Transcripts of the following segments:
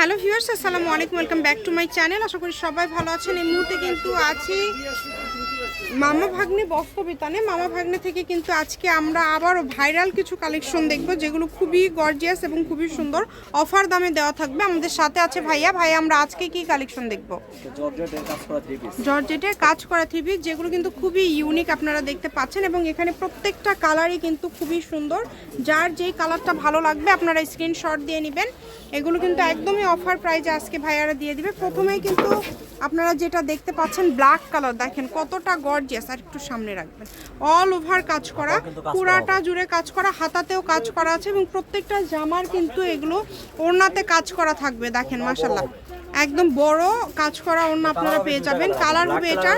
Hello viewers আসসালামু আলাইকুম welcome back to my channel. আশা করি সবাই ভালো আছেন। এই মুহূর্তে কিন্তু আছি মামা ভাগ্নে বস্ত্রবিতানে মামা ভাগ্নে থেকে কিন্তু আজকে আমরা আবারও ভাইরাল কিছু কালেকশন দেখব যেগুলো খুবই গর্জিয়াস এবং খুবই সুন্দর অফার দামে দেওয়া থাকবে। আমাদের সাথে আছে ভাইয়া। ভাই আমরা আজকে কি কালেকশন দেখব? জর্জেটের কাজ করা থ্রি পিস জর্জেটের কাজ করা থ্রি পিস যেগুলো কিন্তু খুবই ইউনিক আপনারা দেখতে পাচ্ছেন এবং এখানে প্রত্যেকটা কালারই কিন্তু খুবই সুন্দর। যার যেই কালারটা ভালো লাগবে আপনারা স্ক্রিনশট দিয়ে নেবেন। এগুলো কিন্তু একদমই অফার প্রাইজে আজকে ভাইয়ারা দিয়ে দিবে। প্রথমেই কিন্তু আপনারা যেটা দেখতে পাচ্ছেন ব্ল্যাক কালার দেখেন কতটা গর্জিয়াস আর একটু সামনে রাখবেন। অল ওভার কাজ করা পুরাটা জুড়ে কাজ করা হাতাতেও কাজ করা আছে এবং প্রত্যেকটা জামার কিন্তু এগুলো ওড়নাতে কাজ করা থাকবে দেখেন মাসাল্লাহ একদম বড় কাজ করা অন্য আপনারা পেয়ে যাবেন। কালার হবে এটা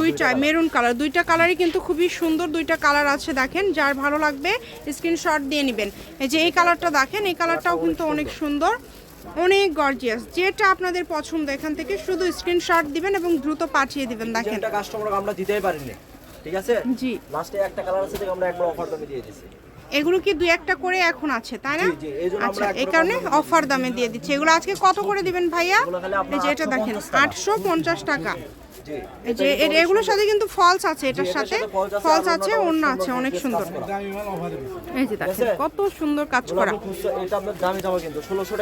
দুইটা মেরুন কালার দুইটা কালারই কিন্তু খুবই সুন্দর দুইটা কালার আছে দেখেন। যার ভালো লাগবে স্ক্রিনশট দিয়ে নেবেন। এই যে এই কালারটা দেখেন এই কালারটাও কিন্তু অনেক সুন্দর। অনেক গর্জিয়াস যেটা আপনাদের পছন্দ এখান থেকে শুধু স্ক্রিনশট দিবেন এবং দ্রুত পাঠিয়ে দিবেন দেখেন। কাস্টমার আমরা দিতেই পারিনি ঠিক আছে? জি। লাস্টে একটা কালার আছে দেখে আমরা একবার অফার দামে দিয়ে দিছি এগুলো কি দুই একটা করে এখন আছে তাই না? আচ্ছা এই কারণে অফার দামে দিয়ে দিচ্ছি। এগুলো আজকে কত করে দিবেন ভাইয়া? এই যে এটা দেখেন আটশো পঞ্চাশ টাকা। এই যে এগুলোর সাথে কিন্তু ফলস আছে এটার সাথে ফলস আছে অন্য আছে অনেক সুন্দর। এই যে দেখেন কত সুন্দর কাজ করা। আপনি হয় ষোলোশো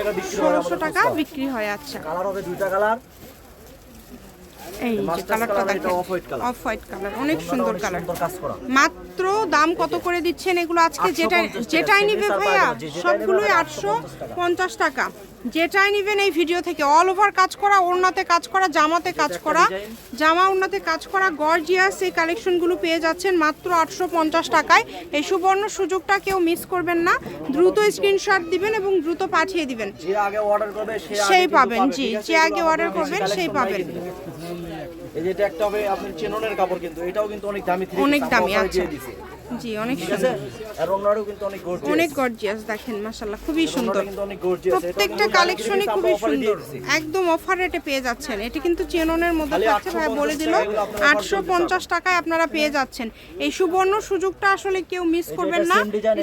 টাকা বিক্রি হয় আচ্ছা। কালার হবে দুইটা কালার এই যে কালারটা দেখেন। অফ হোয়াইট কালার অনেক সুন্দর কালার মাত্র দাম কত করে দিচ্ছেন এগুলো আজকে? যেটা যেটাই নিবে ভাইয়া সবগুলোই আটশো পঞ্চাশ টাকা। যেটাই নিবেন এই ভিডিও থেকে। অল ওভার কাজ করা ওড়নাতে কাজ করা জামাতে কাজ করা। জামা ওড়নাতে কাজ করা গর্জিয়াস এই কালেকশনগুলো পেয়ে যাচ্ছেন মাত্র আটশো পঞ্চাশ টাকায়। এই সুবর্ণ সুযোগটা কেউ মিস করবেন না। দ্রুত স্ক্রিনশট দিবেন এবং দ্রুত পাঠিয়ে দিবেন। অর্ডার সেই পাবেন, জি, যে আগে আমাদের করবেন, সেই পাবেন। এই যে এটা একটা হবে আপনার চেননের কাপড় কিন্তু এটাও কিন্তু অনেক দামি অনেক দামি আচ্ছা। জি অনেক সুন্দর। আর কিন্তু অনেক gorgeous। অনেক গর্জিয়াস দেখেন মাশাল্লাহ খুবই সুন্দর। কিন্তু অনেক এটাও প্রত্যেকটা কালেকশনই খুবই সুন্দর। একদম অফার রেটে পেয়ে যাচ্ছেন। এটি কিন্তু চেননের মধ্যে থাকছে ভাই বলে দিল। টাকা এগুলো আপনারা আটশো পঞ্চাশ টাকায় আপনারা পেয়ে যাচ্ছেন। এই সুবর্ণ সুযোগটা আসলে কেউ মিস করবেন না।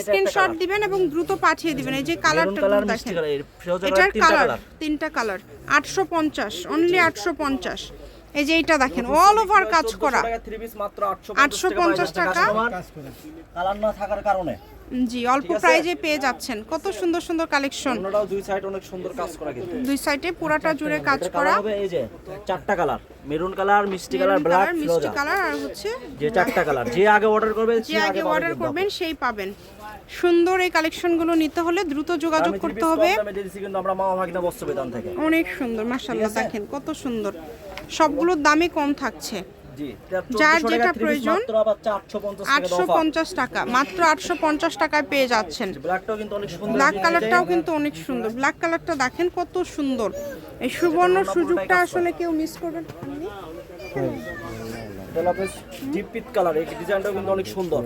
স্ক্রিনশট দিবেন এবং দ্রুত পাঠিয়ে দিবেন। এই যে কালারটা কালার দেখেন। এটার কালার তিনটা কালার কালার তিনটা কালার আটশো পঞ্চাশ অনলি আটশো পঞ্চাশ। এই যে এইটা দেখেন অল ওভার কাজ করা। থ্রি পিস 850 টাকা। কালার না থাকার কারণে। জি অল্প প্রাইজে পেয়ে যাচ্ছেন। কত সুন্দর সুন্দর কালেকশন অন্যটাও দুই সাইড অনেক সুন্দর কাজ করা কিন্তু। দুই সাইডে পুরাটা জুড়ে কাজ করা। হবে এই যে চারটা কালার মেরুন কালার মিষ্টি কালার ব্ল্যাক মিষ্টি কালার আর হচ্ছে যে চারটা কালার যে আগে অর্ডার করবেন যে আগে অর্ডার করবেন সেই পাবেন। সুন্দর এই কালেকশনগুলো নিতে হলে দ্রুত যোগাযোগ করতে হবে। কিন্তু আমরা মামা ভাগিনা বস্ত্র বেদান থেকে। অনেক সুন্দর মাশাআল্লাহ ঠিক দেখেন কত সুন্দর। সবগুলোর দামই কম থাকছে। যার যেটা প্রয়োজন, মাত্র আবার 850 টাকা আটশো পঞ্চাশ টাকা মাত্র আটশো পঞ্চাশ টাকায় পেয়ে যাচ্ছেন। ব্ল্যাক কালারটাও কিন্তু অনেক সুন্দর। ব্ল্যাক কালারটা দেখেন কত সুন্দর। এই সুবর্ণ সুযোগটা আসলে কেউ মিস করবেন এটা হলো আপনার ডিপ পিট কালার এই ডিজাইনটাও কিন্তু অনেক সুন্দর।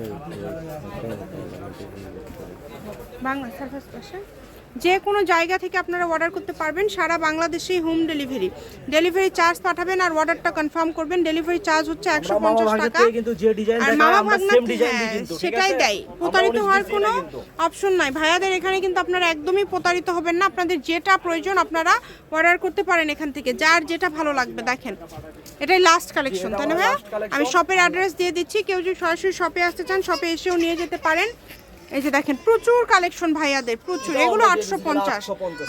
বাংলা সার্ভিস যে কোনো জায়গা থেকে আপনারা অর্ডার করতে পারবেন সারা বাংলাদেশেই হোম ডেলিভারি ডেলিভারি চার্জ পাঠাবেন আর অর্ডারটা কনফার্ম করবেন। ডেলিভারি চার্জ হচ্ছে একশো পঞ্চাশ টাকা। আর মামা ভাগনা হ্যাঁ, সেটাই দেয়। প্রতারিত হওয়ার কোনো অপশন নাই। ভাইয়াদের এখানে কিন্তু আপনারা একদমই প্রতারিত হবেন না। আপনাদের যেটা প্রয়োজন আপনারা অর্ডার করতে পারেন এখান থেকে যার যেটা ভালো লাগবে দেখেন। এটাই লাস্ট কালেকশন তাই না ভাইয়া? আমি শপের অ্যাড্রেস দিয়ে দিচ্ছি। কেউ যদি সরাসরি শপে আসতে চান শপে এসেও নিয়ে যেতে পারেন। এই যে দেখেন প্রচুর কালেকশন ভাইয়াদের প্রচুর। এগুলো আটশো পঞ্চাশ।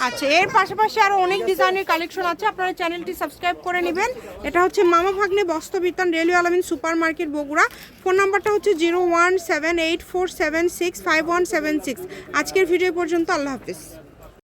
আচ্ছা এর পাশাপাশি আরও অনেক ডিজাইনের কালেকশন আছে আপনারা চ্যানেলটি সাবস্ক্রাইব করে নেবেন। এটা হচ্ছে মামা ভাগ্নে বস্ত্রবিতান railway Alamin super market Bogura. Phone নাম্বারটা হচ্ছে zero one seven eight four seven six five one seven six. আজকের ভিডিও পর্যন্ত আল্লাহ হাফিজ।